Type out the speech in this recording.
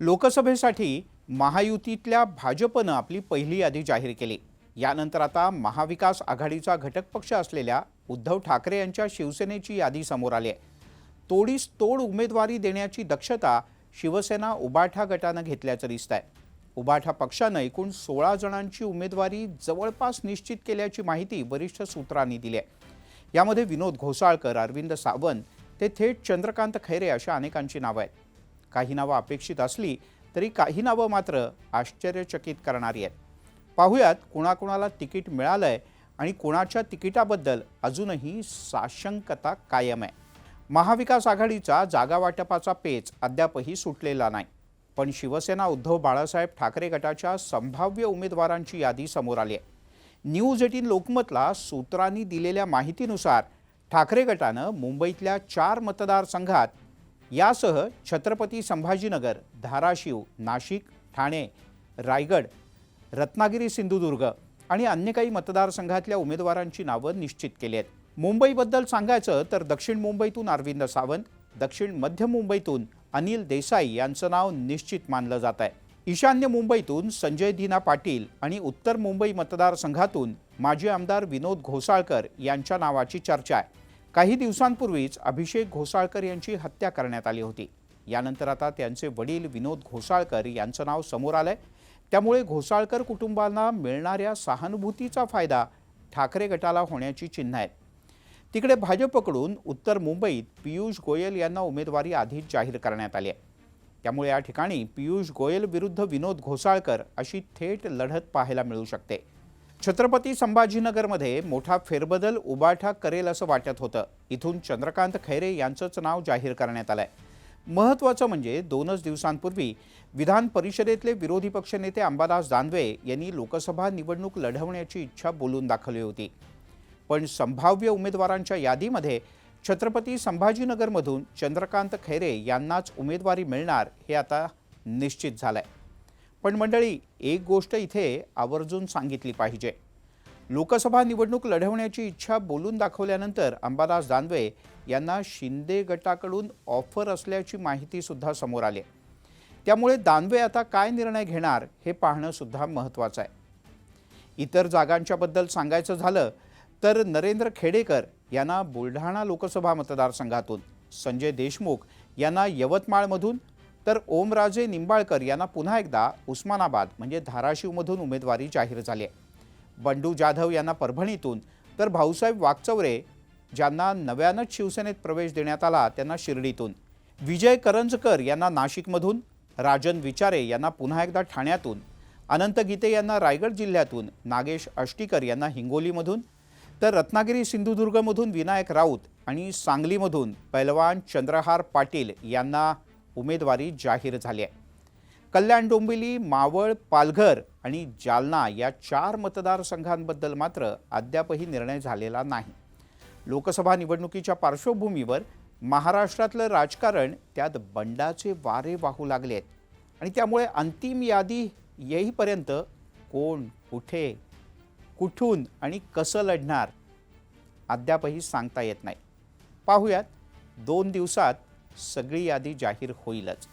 लोकसभेसाठी महायुतीतल्या भाजपनं आपली पहिली यादी जाहीर केली. यानंतर आता महाविकास आघाडीचा घटक पक्ष असलेल्या उद्धव ठाकरे यांच्या शिवसेनेची यादी समोर आली आहे. तोडीस तोड उमेदवारी देण्याची दक्षता शिवसेना उबाठा गटानं घेतल्याचं दिसत आहे उबाठा पक्षानं एकूण सोळा जणांची उमेदवारी जवळपास निश्चित केल्याची माहिती वरिष्ठ सूत्रांनी दिली आहे. यामध्ये विनोद घोसाळकर अरविंद सावंत ते थेट चंद्रकांत खैरे अशा अनेकांची नावं आहेत. काही नावं अपेक्षित असली तरी काही नावं मात्र आश्चर्यचकित करणारी आहेत. पाहुयात कुणाकुणाला तिकीट मिळालं आहे आणि कुणाच्या तिकिटाबद्दल अजूनही साशंकता कायम आहे. महाविकास आघाडीचा जागा वाटपाचा पेच अद्यापही सुटलेला नाही. पण शिवसेना उद्धव बाळासाहेब ठाकरे गटाच्या संभाव्य उमेदवारांची यादी समोर आली आहे. न्यूज एटीन लोकमतला सूत्रांनी दिलेल्या माहितीनुसार ठाकरे गटानं मुंबईतल्या चार मतदारसंघात यासह छत्रपती संभाजीनगर धाराशिव नाशिक ठाणे रायगड रत्नागिरी सिंधुदुर्ग आणि अन्य काही मतदारसंघातल्या उमेदवारांची नावं निश्चित केली आहेत. मुंबईबद्दल सांगायचं तर दक्षिण मुंबईतून अरविंद सावंत दक्षिण मध्य मुंबईतून अनिल देसाई यांचं नाव निश्चित मानलं जात आहे. ईशान्य मुंबईतून संजय दिना पाटील आणि उत्तर मुंबई मतदारसंघातून माजी आमदार विनोद घोसाळकर यांच्या नावाची चर्चा आहे. काही दिवसांपूर्वीच अभिषेक घोसाळकर यांची हत्या करण्यात आली होती. यानंतर आता त्यांचे वडील विनोद घोसाळकर यांचं नाव समोर आलंय. त्यामुळे घोसाळकर कुटुंबांना मिळणाऱ्या सहानुभूतीचा फायदा ठाकरे गटाला होण्याची चिन्ह आहेत. तिकडे भाजपकडून उत्तर मुंबईत पियुष गोयल यांना उमेदवारी आधीच जाहीर करण्यात आली आहे. त्यामुळे या ठिकाणी पियुष गोयल विरुद्ध विनोद घोसाळकर अशी थेट लढत पाहायला मिळू शकते. छत्रपती संभाजीनगरमध्ये मोठा फेरबदल उबाठा करेल असं वाटत होतं. इथून चंद्रकांत खैरे यांचंच नाव जाहीर करण्यात आलं आहे महत्त्वाचं म्हणजे दोनच दिवसांपूर्वी विधान परिषदेतले विरोधी पक्षनेते अंबादास दानवे यांनी लोकसभा निवडणूक लढवण्याची इच्छा बोलून दाखवली होती. पण संभाव्य उमेदवारांच्या यादीमध्ये छत्रपती संभाजीनगरमधून चंद्रकांत खैरे यांनाच उमेदवारी मिळणार हे आता निश्चित झालं आहे पण मंडळी एक गोष्ट इथे आवर्जून सांगितली पाहिजे. लोकसभा निवडणूक लढवण्याची इच्छा बोलून दाखवल्यानंतर अंबादास दानवे यांना शिंदे गटाकडून ऑफर असल्याची माहितीसुद्धा समोर आली. त्यामुळे दानवे आता काय निर्णय घेणार हे पाहणंसुद्धा महत्त्वाचं आहे. इतर जागांच्याबद्दल सांगायचं झालं तर नरेंद्र खेडेकर यांना बुलढाणा लोकसभा मतदारसंघातून संजय देशमुख यांना यवतमाळमधून तर ओमराजे निंबाळकर यांना पुन्हा एकदा उस्मानाबाद म्हणजे धाराशिवमधून उमेदवारी जाहीर झाली आहे. बंडू जाधव यांना परभणीतून तर भाऊसाहेब वागचौरे ज्यांना नव्यानंच शिवसेनेत प्रवेश देण्यात आला त्यांना शिर्डीतून. विजय करंजकर यांना नाशिकमधून राजन विचारे यांना पुन्हा एकदा ठाण्यातून अनंत गीते यांना रायगड जिल्ह्यातून नागेश अष्टीकर यांना हिंगोलीमधून तर रत्नागिरी सिंधुदुर्गमधून विनायक राऊत आणि सांगलीमधून पैलवान चंद्रहार पाटील यांना उमेदवारी जाहीर झाली आहे. कल्याण डोंबिवली मावळ पालघर आणि जालना या चार मतदारसंघांबद्दल मात्र अद्यापही निर्णय झालेला नाही. लोकसभा निवडणुकीच्या पार्श्वभूमीवर महाराष्ट्रातलं राजकारण त्यात बंडाचे वारे वाहू लागले आहेत आणि त्यामुळे अंतिम यादी येईपर्यंत कोण कुठे कुठून आणि कसं लढणार अद्यापही सांगता येत नाही. पाहूयात दोन दिवसात सगळी यादी जाहीर होईलच.